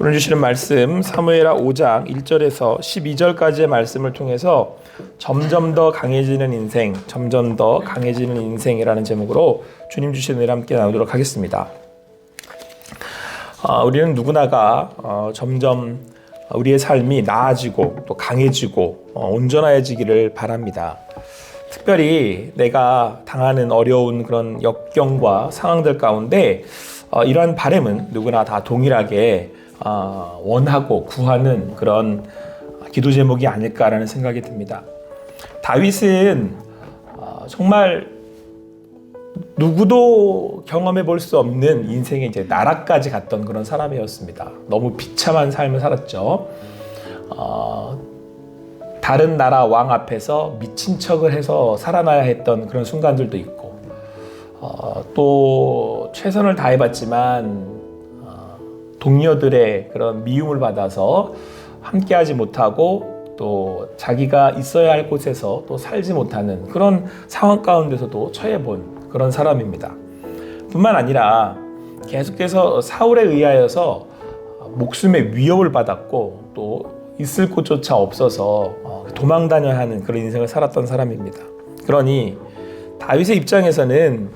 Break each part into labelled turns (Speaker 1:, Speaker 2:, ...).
Speaker 1: 오늘 주시는 말씀 사무엘하 5장 1절에서 12절까지의 말씀을 통해서 점점 더 강해지는 인생, 점점 더 강해지는 인생이라는 제목으로 주님 주시는 을 함께 나누도록 하겠습니다. 어, 우리는 누구나가 어, 점점 우리의 삶이 나아지고 또 강해지고 어, 온전해지기를 바랍니다. 특별히 내가 당하는 어려운 그런 역경과 상황들 가운데 어, 이러한 바램은 누구나 다 동일하게 어, 원하고 구하는 그런 기도 제목이 아닐까라는 생각이 듭니다. 다윗은 어, 정말 누구도 경험해 볼 수 없는 인생의 이제 나라까지 갔던 그런 사람이었습니다. 너무 비참한 삶을 살았죠. 어, 다른 나라 왕 앞에서 미친 척을 해서 살아나야 했던 그런 순간들도 있고, 어, 또 최선을 다해봤지만 어, 동료들의 그런 미움을 받아서 함께하지 못하고 또 자기가 있어야 할 곳에서 또 살지 못하는 그런 상황 가운데서도 처해본 그런 사람입니다. 뿐만 아니라 계속해서 사울에 의하여서 목숨의 위협을 받았고 또 있을 곳조차 없어서 어, 도망 다녀야 하는 그런 인생을 살았던 사람입니다. 그러니 다윗의 입장에서는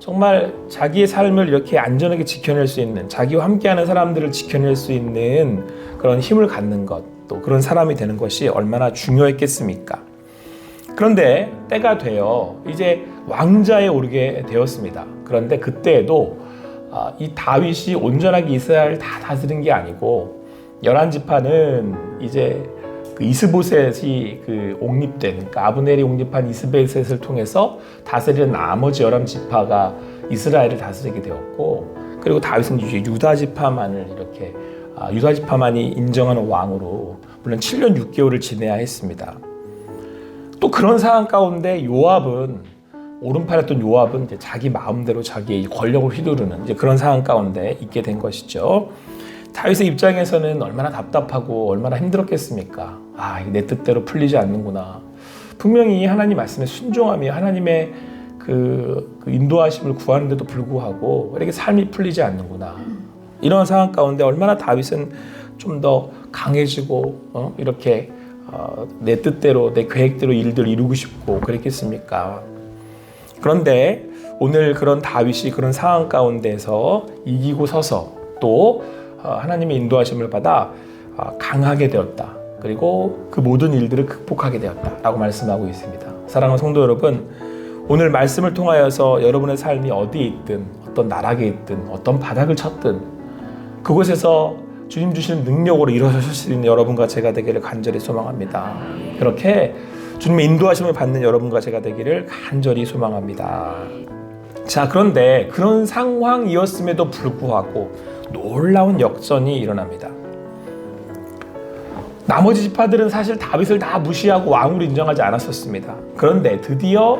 Speaker 1: 정말 자기의 삶을 이렇게 안전하게 지켜낼 수 있는 자기와 함께하는 사람들을 지켜낼 수 있는 그런 힘을 갖는 것, 또 그런 사람이 되는 것이 얼마나 중요했겠습니까? 그런데 때가 되어 이제 왕자에 오르게 되었습니다. 그런데 그때에도 아, 이 다윗이 온전하게 이스라엘을 다 다스린 게 아니고 열한 지파는 이제 그 이스보셋이 그 옹립된 그러니까 아브넬이 옹립한 이스보셋을 통해서 다스리는 나머지 열한 지파가 이스라엘을 다스리게 되었고 그리고 다윗은 이제 유다 지파만을 이렇게 아, 유다 지파만이 인정하는 왕으로 물론 7년 6개월을 지내야 했습니다. 또 그런 상황 가운데 요압은 오른팔했던 요압은 이제 자기 마음대로 자기의 권력을 휘두르는 그런 상황 가운데 있게 된 것이죠. 다윗의 입장에서는 얼마나 답답하고 얼마나 힘들었겠습니까? 아, 내 뜻대로 풀리지 않는구나. 분명히 하나님 말씀에 순종하며 하나님의 그, 그 인도하심을 구하는데도 불구하고 이렇게 삶이 풀리지 않는구나. 이런 상황 가운데 얼마나 다윗은 좀 더 강해지고 어? 이렇게 어, 내 뜻대로 내 계획대로 일들 이루고 싶고 그랬겠습니까? 그런데 오늘 그런 다윗이 그런 상황 가운데서 이기고 서서 또 어, 하나님의 인도하심을 받아 어, 강하게 되었다. 그리고 그 모든 일들을 극복하게 되었다 라고 말씀하고 있습니다. 사랑하는 성도 여러분, 오늘 말씀을 통하여서 여러분의 삶이 어디에 있든 어떤 나락에 있든 어떤 바닥을 쳤든 그곳에서 주님 주시는 능력으로 일어서실 수 있는 여러분과 제가 되기를 간절히 소망합니다. 그렇게 주님의 인도하심을 받는 여러분과 제가 되기를 간절히 소망합니다. 자, 그런데 그런 상황이었음에도 불구하고 놀라운 역전이 일어납니다. 나머지 지파들은 사실 다윗을 다 무시하고 왕으로 인정하지 않았었습니다. 그런데 드디어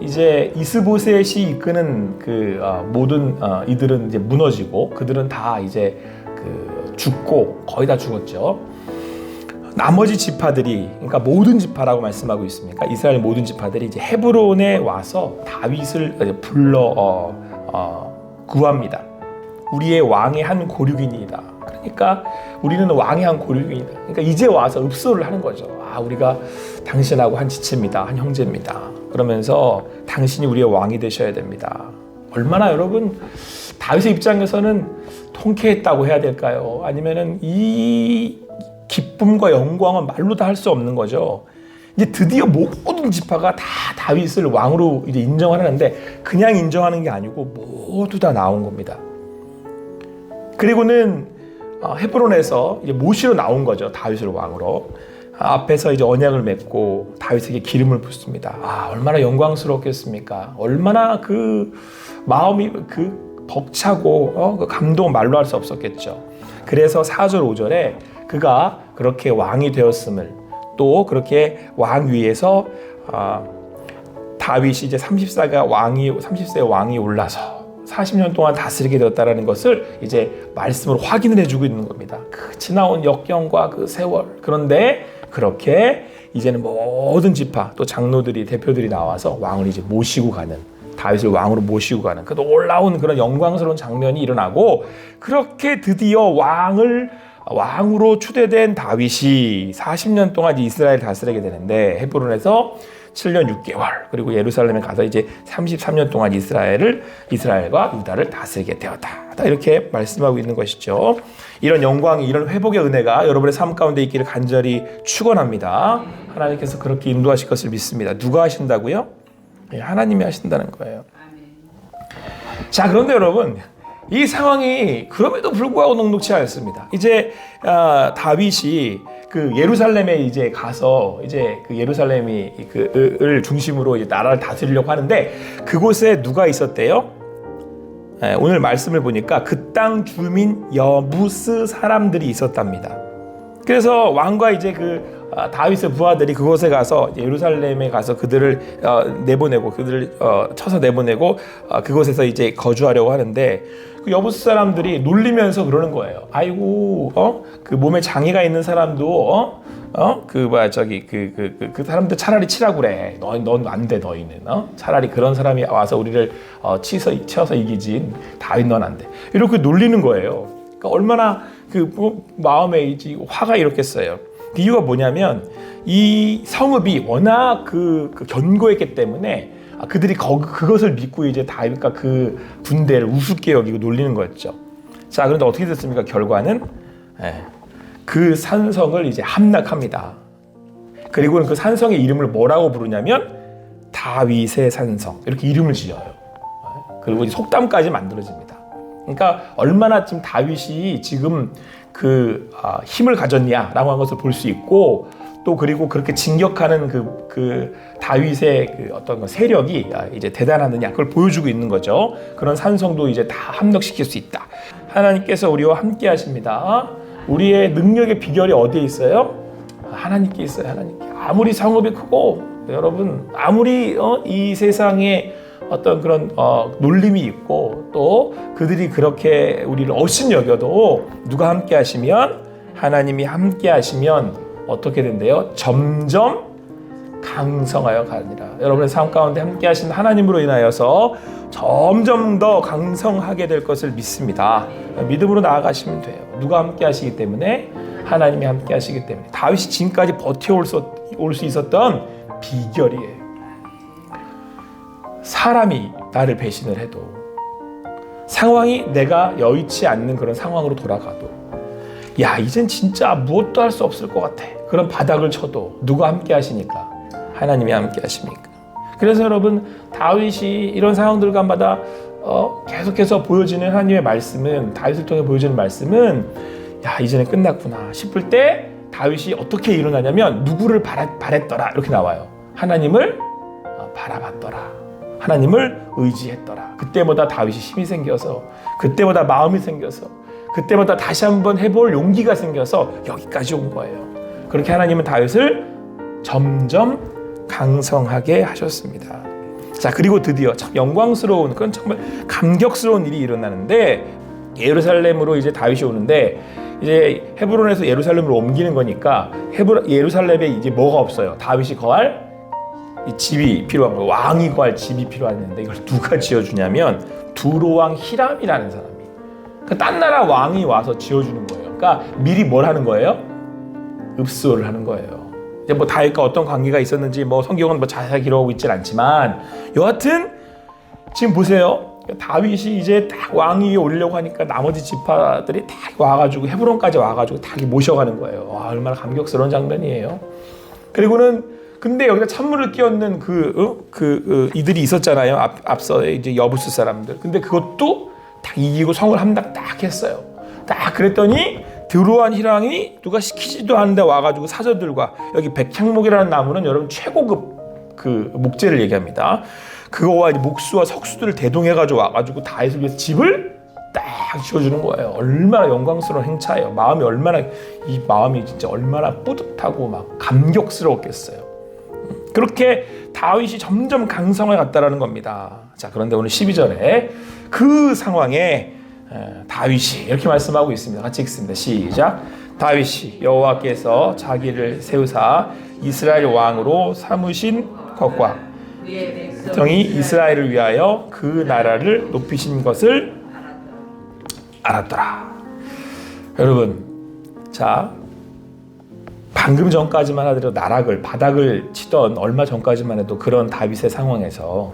Speaker 1: 이제 이스보셋이 이끄는 그 어, 모든 어, 이들은 이제 무너지고 그들은 다 이제 그 죽고 거의 다 죽었죠. 나머지 지파들이 그러니까 모든 지파라고 말씀하고 있습니까? 이스라엘 모든 지파들이 이제 헤브론에 와서 다윗을 불러 어, 어, 구합니다. 우리의 왕의 한 고륙이니이다. 그러니까 우리는 왕의 한 고륙이다. 그러니까 이제 와서 읍소를 하는 거죠. 아, 우리가 당신하고 한 지체입니다. 한 형제입니다. 그러면서 당신이 우리의 왕이 되셔야 됩니다. 얼마나 여러분 다윗의 입장에서는 통쾌했다고 해야 될까요? 아니면은 이 기쁨과 영광은 말로 다 할 수 없는 거죠. 이제 드디어 모든 지파가 다 다윗을 왕으로 이제 인정하는데 그냥 인정하는 게 아니고 모두 다 나온 겁니다. 그리고는 어, 헤브론에서 모시로 나온 거죠. 다윗을 왕으로. 앞에서 이제 언약을 맺고 다윗에게 기름을 붓습니다. 아, 얼마나 영광스럽겠습니까? 얼마나 그 마음이 그 벅차고 어, 그 감동 말로 할 수 없었겠죠. 그래서 4절 5절에 그가 그렇게 왕이 되었음을 또 그렇게 왕 위에서 어, 다윗이 이제 30세가 왕이 30세 왕이 올라서 40년 동안 다스리게 되었다라는 것을 이제 말씀으로 확인을 해주고 있는 겁니다. 그 지나온 역경과 그 세월. 그런데 그렇게 이제는 모든 지파 또 장로들이 대표들이 나와서 왕을 이제 모시고 가는 다윗을 왕으로 모시고 가는 그 놀라운 그런 영광스러운 장면이 일어나고 그렇게 드디어 왕을 왕으로 추대된 다윗이 40년 동안 이스라엘 다스리게 되는데 헤브론에서 7년 6개월 그리고 예루살렘에 가서 이제 33년 동안 이스라엘을 이스라엘과 유다를 다스리게 되었다. 이렇게 말씀하고 있는 것이죠. 이런 영광이 이런 회복의 은혜가 여러분의 삶 가운데 있기를 간절히 축원합니다. 하나님께서 그렇게 인도하실 것을 믿습니다. 누가 하신다고요? 예, 하나님이 하신다는 거예요. 자, 그런데 여러분 이 상황이 그럼에도 불구하고 녹록치 않습니다. 이제 어, 다윗이 그 예루살렘에 이제 가서 이제 그 예루살렘이 그을 중심으로 이제 나라를 다스리려고 하는데 그곳에 누가 있었대요? 예, 오늘 말씀을 보니까 그 땅 주민 여부스 사람들이 있었답니다. 그래서 왕과 이제 그 아, 다윗의 부하들이 그곳에 가서 예루살렘에 가서 그들을 어, 내보내고 그들을 어, 쳐서 내보내고 어, 그곳에서 이제 거주하려고 하는데 그 여부스 사람들이 놀리면서 그러는 거예요. 아이고, 어? 그 몸에 장애가 있는 사람도 어? 어? 그 뭐야 저기 그 그 그 그, 사람들 차라리 치라고 그래. 너 넌안 돼, 너희는. 어? 차라리 그런 사람이 와서 우리를 어, 치서 치어서 이기지. 다윗 넌 안 돼. 이렇게 놀리는 거예요. 그러니까 얼마나 그 뭐, 마음에 이제 화가 이렇겠어요. 그 이유가 뭐냐면 이 성읍이 워낙 그, 그 견고했기 때문에 아, 그들이 거, 그것을 믿고 이제 다윗과 그 군대를 우습게 여기고 놀리는 거였죠. 자, 그런데 어떻게 됐습니까? 결과는 예, 그 산성을 이제 함락합니다. 그리고 그 산성의 이름을 뭐라고 부르냐면 다윗의 산성 이렇게 이름을 지어요. 예, 그리고 속담까지 만들어집니다. 그러니까 얼마나 지금 다윗이 지금 그 아, 힘을 가졌냐라고 한 것을 볼 수 있고 또 그리고 그렇게 진격하는 그, 그 다윗의 그 어떤 세력이 아, 이제 대단하느냐 그걸 보여주고 있는 거죠. 그런 산성도 이제 다 함락시킬 수 있다. 하나님께서 우리와 함께 하십니다. 우리의 능력의 비결이 어디에 있어요? 하나님께 있어요. 하나님께. 아무리 성읍이 크고 여러분 아무리 어, 이 세상에 어떤 그런 어, 놀림이 있고 또 그들이 그렇게 우리를 어신 여겨도 누가 함께 하시면 하나님이 함께 하시면 어떻게 된대요? 점점 강성하여 가니라. 여러분의 삶 가운데 함께 하신 하나님으로 인하여서 점점 더 강성하게 될 것을 믿습니다. 믿음으로 나아가시면 돼요. 누가 함께 하시기 때문에 하나님이 함께 하시기 때문에 다윗이 지금까지 버텨올 수, 올 수 있었던 비결이에요. 사람이 나를 배신을 해도 상황이 내가 여의치 않는 그런 상황으로 돌아가도 야 이젠 진짜 무엇도 할 수 없을 것 같아. 그런 바닥을 쳐도 누가 함께 하시니까? 하나님이 함께 하십니까? 그래서 여러분 다윗이 이런 상황들과마다 어, 계속해서 보여지는 하나님의 말씀은 다윗을 통해 보여지는 말씀은 야 이제는 끝났구나 싶을 때 다윗이 어떻게 일어나냐면 누구를 바랬더라? 이렇게 나와요. 하나님을 어, 바라봤더라 하나님을 의지했더라. 그때보다 다윗이 힘이 생겨서 그때보다 마음이 생겨서 그때보다 다시 한번 해볼 용기가 생겨서 여기까지 온 거예요. 그렇게 하나님은 다윗을 점점 강성하게 하셨습니다. 자 그리고 드디어 참 영광스러운 그런 정말 감격스러운 일이 일어나는데 예루살렘으로 이제 다윗이 오는데 이제 헤브론에서 예루살렘으로 옮기는 거니까 헤브론 예루살렘에 이제 뭐가 없어요. 다윗이 거할 이 집이 필요한 거예요. 왕이 구할 집이 필요했는데 이걸 누가 지어주냐면 두로왕 히람이라는 사람이. 그딴 나라 왕이 와서 지어주는 거예요. 그러니까 미리 뭘 하는 거예요? 읍수를 하는 거예요. 이제 뭐 다윗과 어떤 관계가 있었는지 뭐 성경은 뭐 자세히 기록하고 있진 않지만 여하튼 지금 보세요. 다윗이 이제 딱 왕위 오려고 하니까 나머지 지파들이 다 와가지고 헤브론까지 와가지고 다 모셔가는 거예요. 와 얼마나 감격스러운 장면이에요. 그리고는 근데 여기다 찬물을 끼얹는 그, 어? 그 어, 이들이 있었잖아요. 앞, 앞서 이제 여부스 사람들. 근데 그것도 딱 이기고 성을 함락 딱 했어요. 딱 그랬더니 드루한 희랑이 누가 시키지도 않은데 와가지고 사저들과 여기 백향목이라는 나무는 여러분 최고급 그 목재를 얘기합니다. 그거와 목수와 석수들을 대동해가지고 와가지고 다윗을 위해서 집을 딱 지어주는 거예요. 얼마나 영광스러운 행차예요. 마음이 얼마나 이 마음이 진짜 얼마나 뿌듯하고 막 감격스러웠겠어요. 그렇게 다윗이 점점 강성해 갔다라는 겁니다. 자, 그런데 오늘 12절에 그 상황에 다윗이 이렇게 말씀하고 있습니다. 같이 읽습니다. 시작. 다윗이 여호와께서 자기를 세우사 이스라엘 왕으로 삼으신 것과 정이 이스라엘을 위하여 그 나라를 높이신 것을 알았더라. 여러분, 자 방금 전까지만 하더라도 나락을 바닥을 치던 얼마 전까지만 해도 그런 다윗의 상황에서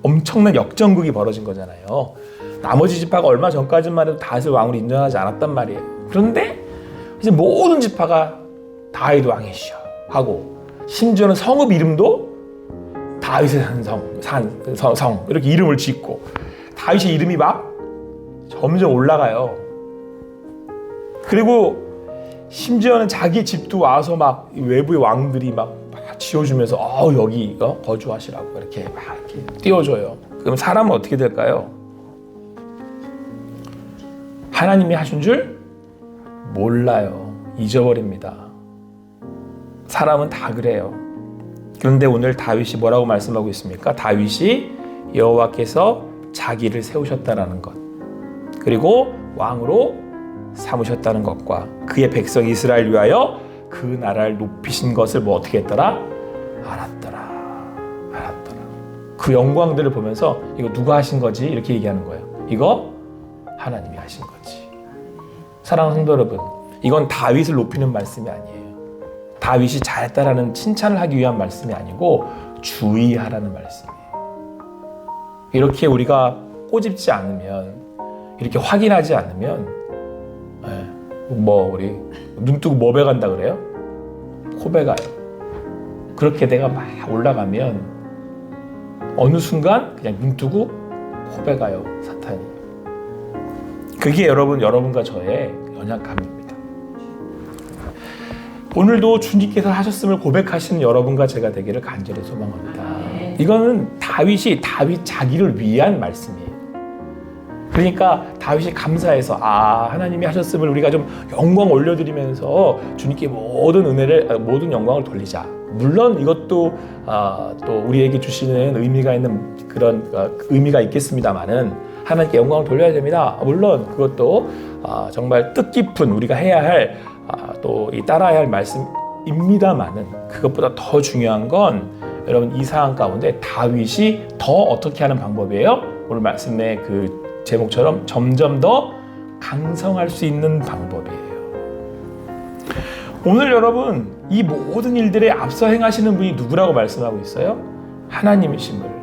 Speaker 1: 엄청난 역전극이 벌어진 거잖아요. 나머지 지파가 얼마 전까지만 해도 다윗을 왕으로 인정하지 않았단 말이에요. 그런데 이제 모든 지파가 다윗 왕이시여 하고 심지어는 성읍 이름도 다윗의 산성, 산, 성, 성 이렇게 이름을 짓고 다윗의 이름이 막 점점 올라가요. 그리고 심지어는 자기 집도 와서 막 외부의 왕들이 막, 막 지어주면서 어 여기 어, 거주하시라고 이렇게 막 이렇게 띄워줘요. 그럼 사람은 어떻게 될까요? 하나님이 하신 줄 몰라요. 잊어버립니다. 사람은 다 그래요. 그런데 오늘 다윗이 뭐라고 말씀하고 있습니까? 다윗이 여호와께서 자기를 세우셨다라는 것. 그리고 왕으로 삼으셨다는 것과 그의 백성 이스라엘 위하여 그 나라를 높이신 것을 뭐 어떻게 했더라? 알았더라. 알았더라. 그 영광들을 보면서 이거 누가 하신 거지? 이렇게 얘기하는 거예요. 이거 하나님이 하신 거지. 사랑하는 성도 여러분, 이건 다윗을 높이는 말씀이 아니에요. 다윗이 잘했다라는 칭찬을 하기 위한 말씀이 아니고 주의하라는 말씀이에요. 이렇게 우리가 꼬집지 않으면 이렇게 확인하지 않으면 예, 뭐 우리 눈 뜨고 뭐 배간다 그래요? 코 배가요. 그렇게 내가 막 올라가면 어느 순간 그냥 눈 뜨고 코 배가요 사탄이. 그게 여러분 여러분과 저의 연약함입니다. 오늘도 주님께서 하셨음을 고백하시는 여러분과 제가 되기를 간절히 소망합니다. 이거는 다윗이 다윗 자기를 위한 말씀이에요. 그러니까 다윗이 감사해서 아 하나님이 하셨음을 우리가 좀 영광 올려드리면서 주님께 모든 은혜를 아, 모든 영광을 돌리자. 물론 이것도 아, 또 우리에게 주시는 의미가 있는 그런 아, 의미가 있겠습니다만은 하나님께 영광을 돌려야 됩니다. 물론 그것도 아, 정말 뜻깊은 우리가 해야 할 아, 또이 따라야 할 말씀입니다만은 그것보다 더 중요한 건 여러분 이 상황 가운데 다윗이 더 어떻게 하는 방법이에요? 오늘 말씀의 그 제목처럼 점점 더 강성할 수 있는 방법이에요. 오늘 여러분 이 모든 일들에 앞서 행하시는 분이 누구라고 말씀하고 있어요? 하나님이심을.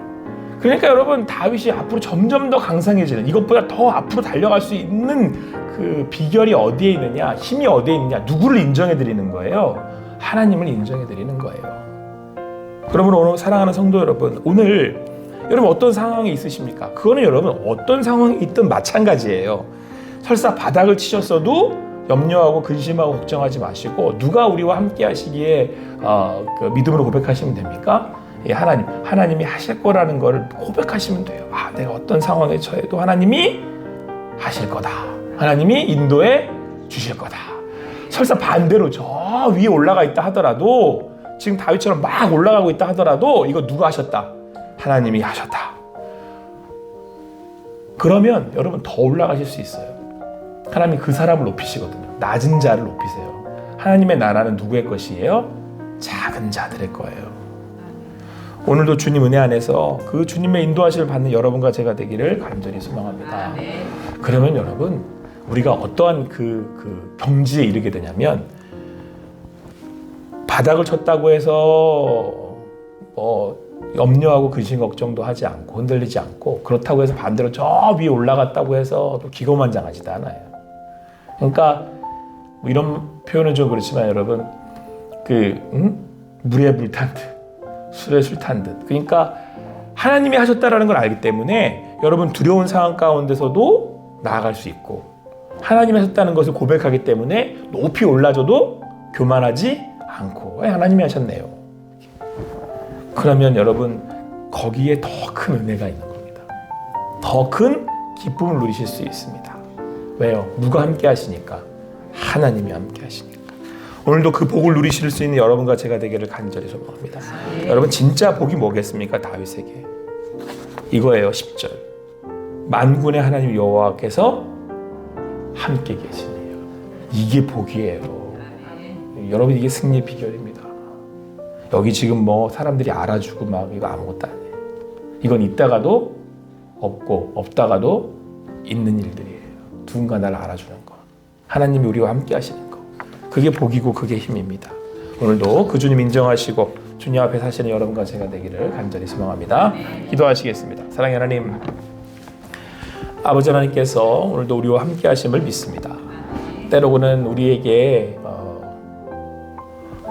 Speaker 1: 그러니까 여러분 다윗이 앞으로 점점 더 강성해지는 이것보다 더 앞으로 달려갈 수 있는 그 비결이 어디에 있느냐, 힘이 어디에 있느냐, 누구를 인정해 드리는 거예요? 하나님을 인정해 드리는 거예요. 그러므로 오늘 사랑하는 성도 여러분, 오늘 여러분 어떤 상황이 있으십니까? 그거는 여러분 어떤 상황이 있든 마찬가지예요. 설사 바닥을 치셨어도 염려하고 근심하고 걱정하지 마시고 누가 우리와 함께 하시기에 어, 그 믿음으로 고백하시면 됩니까? 예, 하나님, 하나님이 하실 거라는 것을 고백하시면 돼요. 아, 내가 어떤 상황에 처해도 하나님이 하실 거다. 하나님이 인도해 주실 거다. 설사 반대로 저 위에 올라가 있다 하더라도 지금 다윗처럼 막 올라가고 있다 하더라도 이거 누가 하셨다? 하나님이 하셨다. 그러면 여러분 더 올라가실 수 있어요. 하나님이 그 사람을 높이시거든요. 낮은 자를 높이세요. 하나님의 나라는 누구의 것이에요? 작은 자들의 거예요. 오늘도 주님 은혜 안에서 그 주님의 인도하심을 받는 여러분과 제가 되기를 간절히 소망합니다.
Speaker 2: 아멘.
Speaker 1: 그러면 여러분 우리가 어떠한 그, 그 경지에 이르게 되냐면 바닥을 쳤다고 해서 뭐 염려하고 근심 걱정도 하지 않고 흔들리지 않고 그렇다고 해서 반대로 저 위에 올라갔다고 해서 또 기고만장하지도 않아요. 그러니까 뭐 이런 표현은 좀 그렇지만 여러분 그 음? 물에 물 탄 듯 술에 술 탄 듯. 그러니까 하나님이 하셨다라는 걸 알기 때문에 여러분 두려운 상황 가운데서도 나아갈 수 있고 하나님이 하셨다는 것을 고백하기 때문에 높이 올라져도 교만하지 않고 왜 하나님이 하셨네요. 그러면 여러분 거기에 더 큰 은혜가 있는 겁니다. 더 큰 기쁨을 누리실 수 있습니다. 왜요? 누가 함께 하시니까 하나님이 함께 하시니까. 오늘도 그 복을 누리실 수 있는 여러분과 제가 되기를 간절히 소망합니다. 여러분 진짜 복이 뭐겠습니까? 다윗에게. 이거예요. 10절. 만군의 하나님 여호와께서 함께 계시네요. 이게 복이에요. 여러분 이게 승리의 비결입니다. 여기 지금 뭐 사람들이 알아주고 막 이거 아무것도 아니에요. 이건 있다가도 없고 없다가도 있는 일들이에요. 누군가 나를 알아주는 거. 하나님이 우리와 함께 하시는 거. 그게 복이고 그게 힘입니다. 오늘도 그 주님 인정하시고 주님 앞에 사시는 여러분과 제가 되기를 간절히 소망합니다. 기도하시겠습니다. 사랑의 하나님, 아버지 하나님께서 오늘도 우리와 함께 하심을 믿습니다. 때로는 우리에게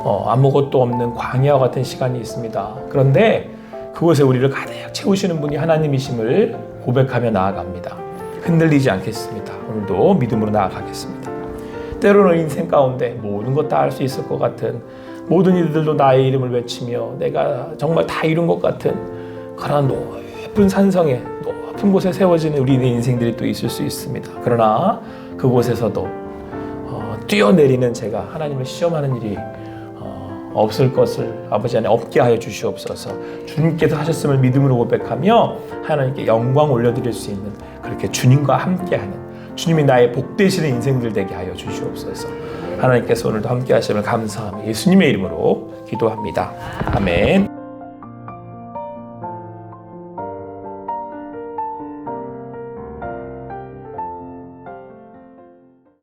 Speaker 1: 어, 어, 아무것도 없는 광야와 같은 시간이 있습니다. 그런데 그곳에 우리를 가득 채우시는 분이 하나님이심을 고백하며 나아갑니다. 흔들리지 않겠습니다. 오늘도 믿음으로 나아가겠습니다. 때로는 인생 가운데 모든 것 다 할 수 있을 것 같은 모든 이들도 나의 이름을 외치며 내가 정말 다 이룬 것 같은 그런 높은 산성에 높은 곳에 세워지는 우리의 인생들이 또 있을 수 있습니다. 그러나 그곳에서도 어, 뛰어내리는 제가 하나님을 시험하는 일이 어, 없을 것을 아버지 안에 없게 하여 주시옵소서. 주님께서 하셨음을 믿음으로 고백하며 하나님께 영광 올려드릴 수 있는 그렇게 주님과 함께하는 주님이 나의 복되시는 인생들 되게 하여 주시옵소서. 하나님께서 오늘도 함께 하심을 감사하며 예수님의 이름으로 기도합니다. 아멘.